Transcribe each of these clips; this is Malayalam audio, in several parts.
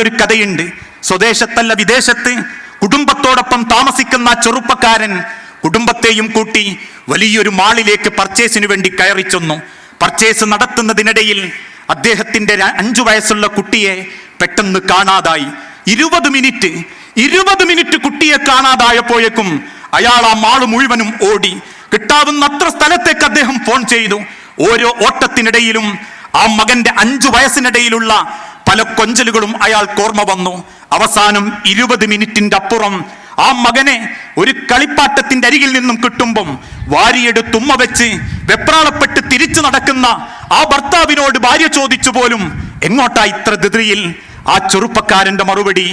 ഒരു കഥയുണ്ട്. സ്വദേശത്തല്ല വിദേശത്ത്. കുടുംബത്തോടൊപ്പം താമസിക്കുന്ന ചെറുപ്പക്കാരൻ കുടുംബത്തെയും കൂട്ടി വലിയൊരു മാളിലേക്ക് പർച്ചേസിനു വേണ്ടി കയറി ചെന്നു. പർച്ചേസ് നടത്തുന്നതിനിടയിൽ അദ്ദേഹത്തിന്റെ അഞ്ചു വയസ്സുള്ള കുട്ടിയെ പെട്ടെന്ന് കാണാതായി. ഇരുപത് മിനിറ്റ് ഇരുപത് മിനിറ്റ് കുട്ടിയെ കാണാതായപ്പോഴേക്കും അയാൾ ആ മാൾ മുഴുവനും ഓടി. കിട്ടാവുന്ന അത്ര സ്ഥലത്തേക്ക് അദ്ദേഹം ഫോൺ ചെയ്തു. ഓരോ ഓട്ടത്തിനിടയിലും ആ മകന്റെ അഞ്ചു വയസ്സിനിടയിലുള്ള പല കൊഞ്ചലുകളും അയാൾ ഓർമ്മ വന്നു. അവസാനം ഇരുപത് മിനിറ്റിന്റെ അപ്പുറം ആ മകനെ ഒരു കളിപ്പാട്ടത്തിന്റെ അരികിൽ നിന്നും കിട്ടുമ്പം വാരിയെടുത്തുമ്മ വെച്ച് വെപ്രാളപ്പെട്ട് തിരിച്ചു നടക്കുന്ന ആ ഭർത്താവിനോട് ഭാര്യ ചോദിച്ചു പോലും എങ്ങോട്ടാ ഇത്ര ദിതിയിൽ ആ ചെറുപ്പക്കാരന്റെ മറുപടി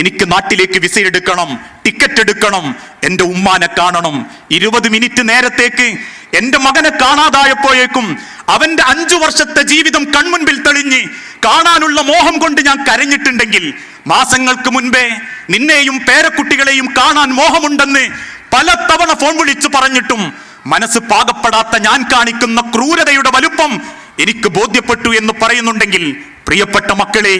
എനിക്ക് നാട്ടിലേക്ക് വിസ എടുക്കണം ടിക്കറ്റ് എടുക്കണം എന്റെ ഉമ്മാനെ കാണണം. ഇരുപത് മിനിറ്റ് നേരത്തേക്ക് എന്റെ മകനെ കാണാതായപ്പോഴേക്കും അവന്റെ അഞ്ചു വർഷത്തെ ജീവിതം കൺമുൻപിൽ തെളിഞ്ഞ് കാണാനുള്ള മോഹം കൊണ്ട് ഞാൻ കരഞ്ഞിട്ടുണ്ടെങ്കിൽ മാസങ്ങൾക്ക് മുൻപേ നിന്നെയും പേരക്കുട്ടികളെയും കാണാൻ മോഹമുണ്ടെന്ന് പല തവണ ഫോൺ വിളിച്ചു പറഞ്ഞിട്ടും മനസ്സ് പാകപ്പെടാത്ത ഞാൻ കാണിക്കുന്ന ക്രൂരതയുടെ വലുപ്പം എനിക്ക് ബോധ്യപ്പെട്ടു എന്ന് പറയുന്നുണ്ടെങ്കിൽ പ്രിയപ്പെട്ട മക്കളെ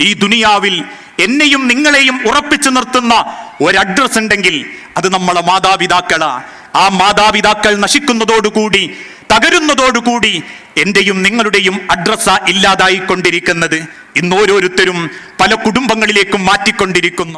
ഈ ദുനിയാവിൽ എന്നെയും നിങ്ങളെയും ഉറപ്പിച്ചു നിർത്തുന്ന ഒരു അഡ്രസ് ഉണ്ടെങ്കിൽ അത് നമ്മളെ മാതാപിതാക്കളാ. ആ മാതാപിതാക്കൾ നശിക്കുന്നതോടുകൂടി തകരുന്നതോടുകൂടി എന്റെയും നിങ്ങളുടെയും അഡ്രസ്സ ഇല്ലാതായിക്കൊണ്ടിരിക്കുന്നത് ഇന്ന് ഓരോരുത്തരും പല കുടുംബങ്ങളിലേക്കും മാറ്റിക്കൊണ്ടിരിക്കുന്നു.